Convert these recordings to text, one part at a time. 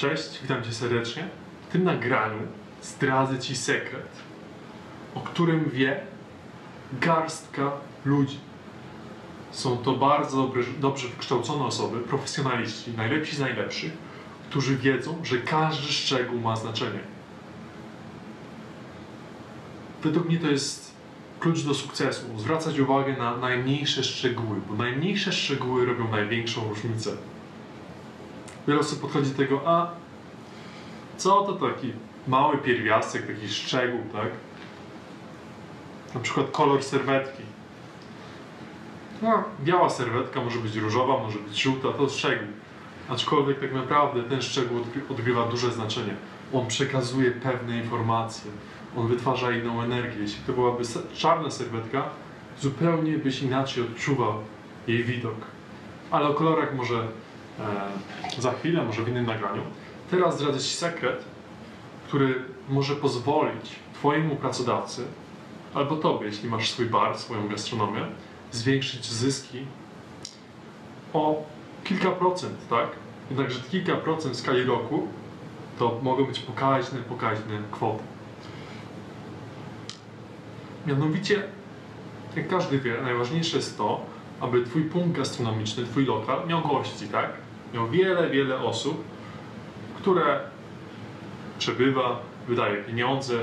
Cześć, witam Cię serdecznie. W tym nagraniu zdradzę Ci sekret, o którym wie garstka ludzi. Są to bardzo dobry, dobrze wykształcone osoby, profesjonaliści, najlepsi z najlepszych, którzy wiedzą, że każdy szczegół ma znaczenie. Według mnie to jest klucz do sukcesu. Zwracać uwagę na najmniejsze szczegóły, bo najmniejsze szczegóły robią największą różnicę. Wiele osób podchodzi do tego, a co to taki mały pierwiastek, taki szczegół, tak? Na przykład kolor serwetki. No, biała serwetka może być różowa, może być żółta, to szczegół. Aczkolwiek tak naprawdę ten szczegół odgry- odgrywa duże znaczenie. On przekazuje pewne informacje, on wytwarza inną energię. Jeśli to byłaby czarna serwetka, zupełnie byś inaczej odczuwał jej widok. Ale o kolorach może za chwilę, może w innym nagraniu. Teraz zdradzę Ci sekret, który może pozwolić Twojemu pracodawcy albo Tobie, jeśli masz swój bar, swoją gastronomię, zwiększyć zyski o kilka procent, tak? Jednakże kilka procent w skali roku to mogą być pokaźne, pokaźne kwoty. Mianowicie, jak każdy wie, najważniejsze jest to, aby Twój punkt gastronomiczny, Twój lokal miał gości, tak? Miał wiele, wiele osób, które przebywa, wydaje pieniądze,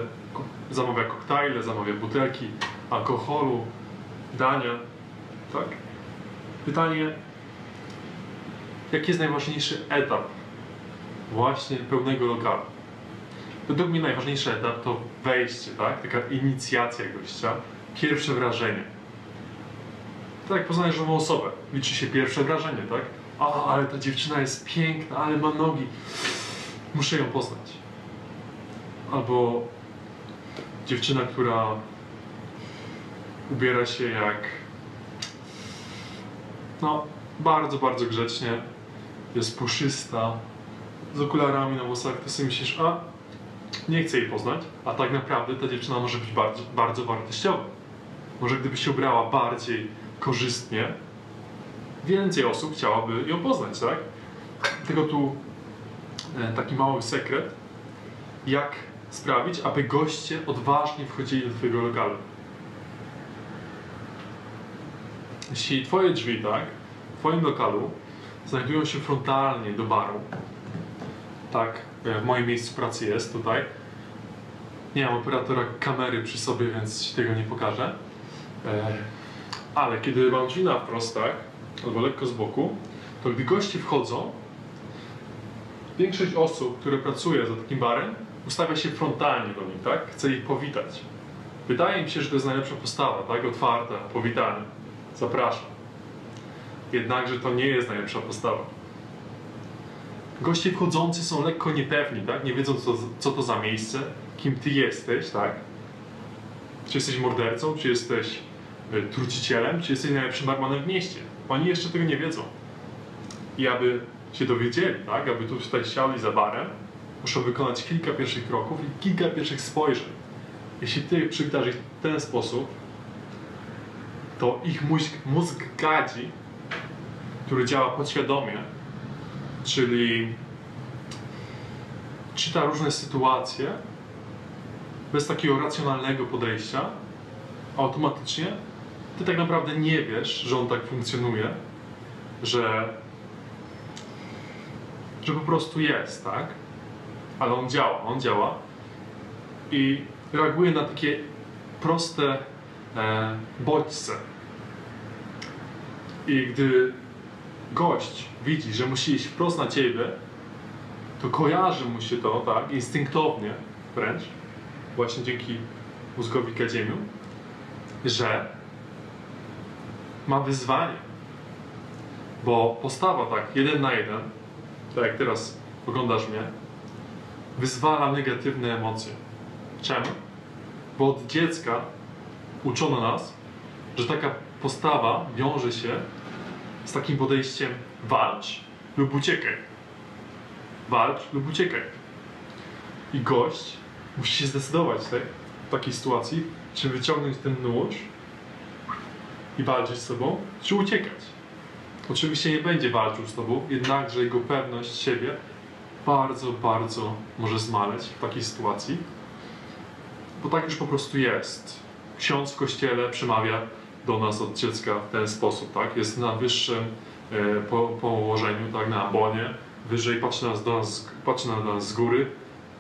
zamawia koktajle, zamawia butelki, alkoholu, dania, tak? Pytanie, jaki jest najważniejszy etap właśnie pełnego lokalu? Według mnie najważniejszy etap to wejście, tak? Taka inicjacja gościa, pierwsze wrażenie. Tak poznajesz nową osobę, liczy się pierwsze wrażenie, tak? A, ale ta dziewczyna jest piękna, ale ma nogi. Muszę ją poznać. Albo dziewczyna, która ubiera się jak no, bardzo, bardzo grzecznie, jest puszysta, z okularami na włosach, to sobie myślisz, a nie chcę jej poznać, a tak naprawdę ta dziewczyna może być bardzo, bardzo wartościowa. Może gdyby się ubrała bardziej korzystnie, więcej osób chciałaby ją poznać, tak? Tylko tu e, taki mały sekret, jak sprawić, aby goście odważnie wchodzili do Twojego lokalu. Jeśli Twoje drzwi, tak, w Twoim lokalu znajdują się frontalnie do baru, tak, e, w moim miejscu pracy jest tutaj, nie mam operatora kamery przy sobie, więc Ci tego nie pokażę, e, ale kiedy mam drzwi wprost, tak, albo lekko z boku, to gdy goście wchodzą, większość osób, które pracuje za takim barem, ustawia się frontalnie do nich, tak? Chce ich powitać. Wydaje mi się, że to jest najlepsza postawa, tak? Otwarta, powitanie. Zapraszam. Jednakże to nie jest najlepsza postawa. Goście wchodzący są lekko niepewni, tak? Nie wiedzą, co, co to za miejsce, kim ty jesteś, tak? Czy jesteś mordercą, czy jesteś trucicielem, czy jesteś najlepszym barmanem w mieście. Oni jeszcze tego nie wiedzą. I aby się dowiedzieli, tak? Aby tu tutaj za barem, muszą wykonać kilka pierwszych kroków i kilka pierwszych spojrzeń. Jeśli ty przywitasz ich w ten sposób, to ich mózg, mózg gadzi, który działa podświadomie, czyli czyta różne sytuacje bez takiego racjonalnego podejścia, automatycznie ty tak naprawdę nie wiesz, że on tak funkcjonuje, że, że po prostu jest, tak? Ale on działa, on działa i reaguje na takie proste e, bodźce. I gdy gość widzi, że musi iść wprost na ciebie, to kojarzy mu się to, tak, instynktownie wręcz, właśnie dzięki mózgowi kadziemiu, że ma wyzwanie. Bo postawa tak, jeden na jeden, tak jak teraz oglądasz mnie, wyzwala negatywne emocje. Czemu? Bo od dziecka uczono nas, że taka postawa wiąże się z takim podejściem walcz lub uciekaj. Walcz lub uciekaj. I gość musi się zdecydować tak, w takiej sytuacji, czy wyciągnąć ten nóż i walczyć z sobą, czy uciekać. Oczywiście nie będzie walczył z tobą, jednakże jego pewność siebie bardzo, bardzo może zmaleć w takiej sytuacji, bo tak już po prostu jest. Ksiądz w kościele przemawia do nas od dziecka w ten sposób, tak? Jest na wyższym e, po, położeniu, tak, na abonie, wyżej patrzy na nas, do nas, patrzy na nas z góry.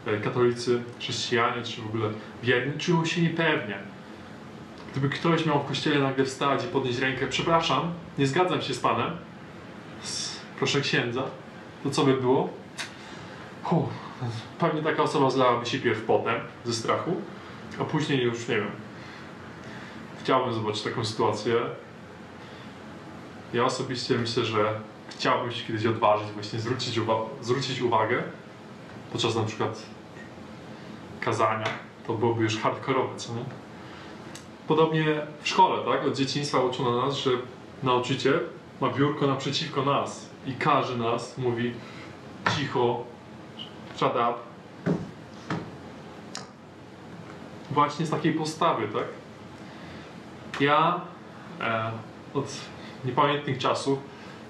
E, katolicy, chrześcijanie, czy w ogóle wierni czują się niepewnie. Gdyby ktoś miał w kościele nagle wstać i podnieść rękę, przepraszam, nie zgadzam się z Panem, proszę księdza, to co by było? Huh, pewnie taka osoba zlałaby się pierw potem ze strachu, a później już nie wiem. Chciałbym zobaczyć taką sytuację. Ja osobiście myślę, że chciałbym się kiedyś odważyć, właśnie zwrócić, uwa- zwrócić uwagę podczas na przykład kazania. To byłoby już hardkorowe, co nie? Podobnie w szkole, tak? Od dzieciństwa uczono nas, że nauczyciel ma biurko naprzeciwko nas i każe nas, mówi cicho, shut up. Właśnie z takiej postawy, tak? Ja e, od niepamiętnych czasów,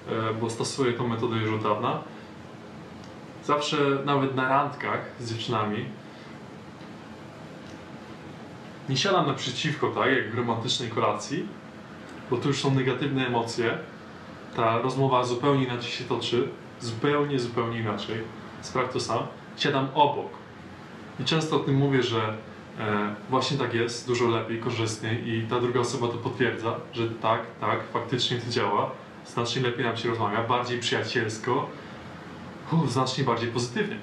e, bo stosuję tą metodę już od dawna, zawsze nawet na randkach z dziewczynami nie siadam naprzeciwko, tak, jak w romantycznej kolacji, bo tu już są negatywne emocje. Ta rozmowa zupełnie inaczej się toczy, zupełnie, zupełnie inaczej. Sprawdź to sam. Siadam obok. I często o tym mówię, że e, właśnie tak jest, dużo lepiej, korzystniej i ta druga osoba to potwierdza, że tak, tak, faktycznie to działa. Znacznie lepiej nam się rozmawia, bardziej przyjacielsko, Uff, znacznie bardziej pozytywnie.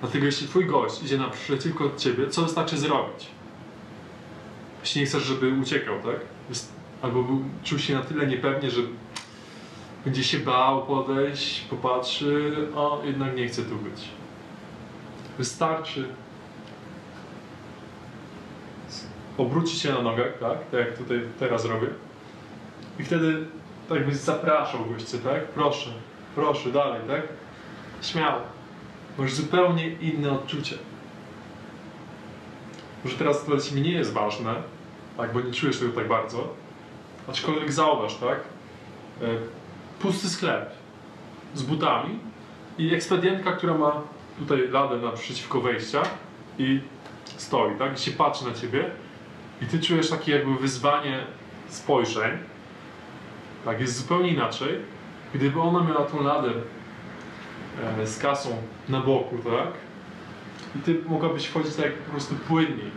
Dlatego jeśli twój gość idzie naprzeciwko ciebie, co wystarczy zrobić? Nie chcesz, żeby uciekał, tak? Albo był, czuł się na tyle niepewnie, że będzie się bał podejść, popatrzy, o, jednak nie chce tu być. Wystarczy obrócić się na nogach, tak? Tak jak tutaj teraz robię. I wtedy tak jakbyś zapraszał gościa, tak? Proszę, proszę, dalej, tak? Śmiało. Masz zupełnie inne odczucie. Może teraz to dla ciebie nie jest ważne, tak, bo nie czujesz tego tak bardzo. Aczkolwiek zauważ, tak? E, Pusty sklep z butami i ekspedientka, która ma tutaj ladę naprzeciwko wejścia i stoi, tak? I się patrzy na ciebie i ty czujesz takie jakby wyzwanie spojrzeń. Tak, jest zupełnie inaczej. Gdyby ona miała tą ladę e, z kasą na boku, tak? I ty mogłabyś wchodzić tak po prostu płynniej.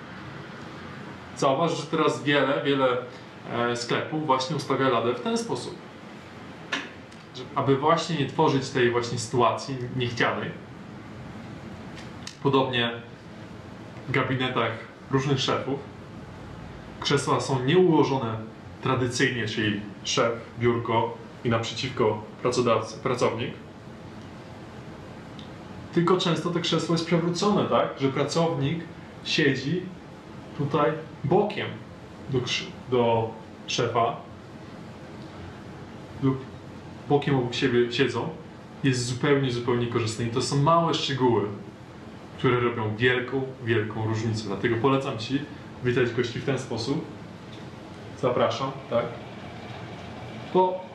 Zauważ, że teraz wiele, wiele e, sklepów właśnie ustawia ladę w ten sposób. Aby właśnie nie tworzyć tej właśnie sytuacji niechcianej. Podobnie w gabinetach różnych szefów krzesła są nieułożone tradycyjnie, czyli szef, biurko i naprzeciwko pracodawcy, pracownik. Tylko często to krzesło jest przewrócone, tak? Że pracownik siedzi tutaj bokiem do, do szefa lub bokiem obok siebie siedzą. Jest zupełnie, zupełnie korzystne. I to są małe szczegóły, które robią wielką, wielką różnicę. Dlatego polecam Ci witać gości w ten sposób. Zapraszam, tak? Bo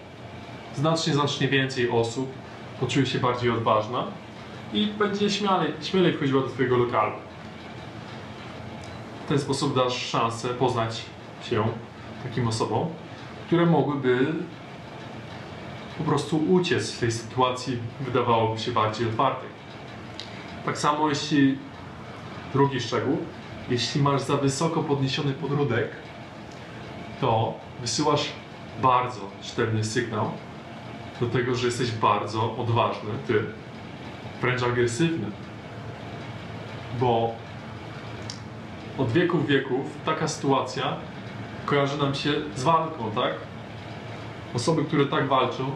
znacznie, znacznie więcej osób poczuje się bardziej odważna i będzie śmielej, śmielej wchodziła do Twojego lokalu. W ten sposób dasz szansę poznać się takim osobom, które mogłyby po prostu uciec z tej sytuacji, wydawałoby się bardziej otwartej. Tak samo jeśli, drugi szczegół, jeśli masz za wysoko podniesiony podródek, to wysyłasz bardzo sztywny sygnał do tego, że jesteś bardzo odważny, ty, wręcz agresywny. Bo od wieków wieków taka sytuacja kojarzy nam się z walką, tak? Osoby, które tak walczą,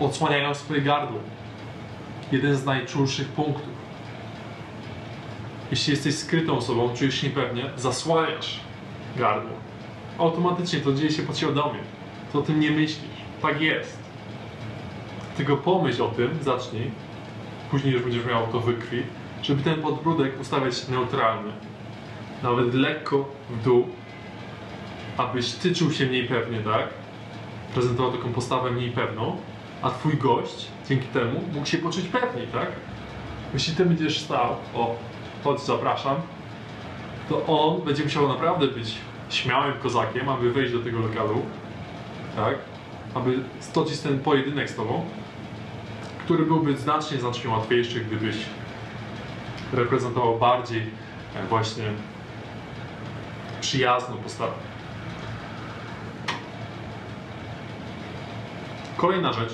odsłaniają swoje gardło. Jeden z najczulszych punktów. Jeśli jesteś skrytą osobą, czujesz się niepewnie, zasłaniasz gardło. Automatycznie to dzieje się podświadomie. To o tym nie myślisz. Tak jest. Tylko pomyśl o tym, zacznij. Później już będziesz miał to w krwi, żeby ten podbródek ustawiać neutralny. Nawet lekko w dół, abyś ty czuł się mniej pewnie, tak? Prezentował taką postawę mniej pewną, a twój gość dzięki temu mógł się poczuć pewniej, tak? jeśli ty będziesz stał, o, chodź, zapraszam, to on będzie musiał naprawdę być śmiałym kozakiem, aby wejść do tego lokalu, tak? Aby stoczyć ten pojedynek z tobą, który byłby znacznie, znacznie łatwiejszy, gdybyś reprezentował bardziej e, właśnie przyjazną postawę. Kolejna rzecz.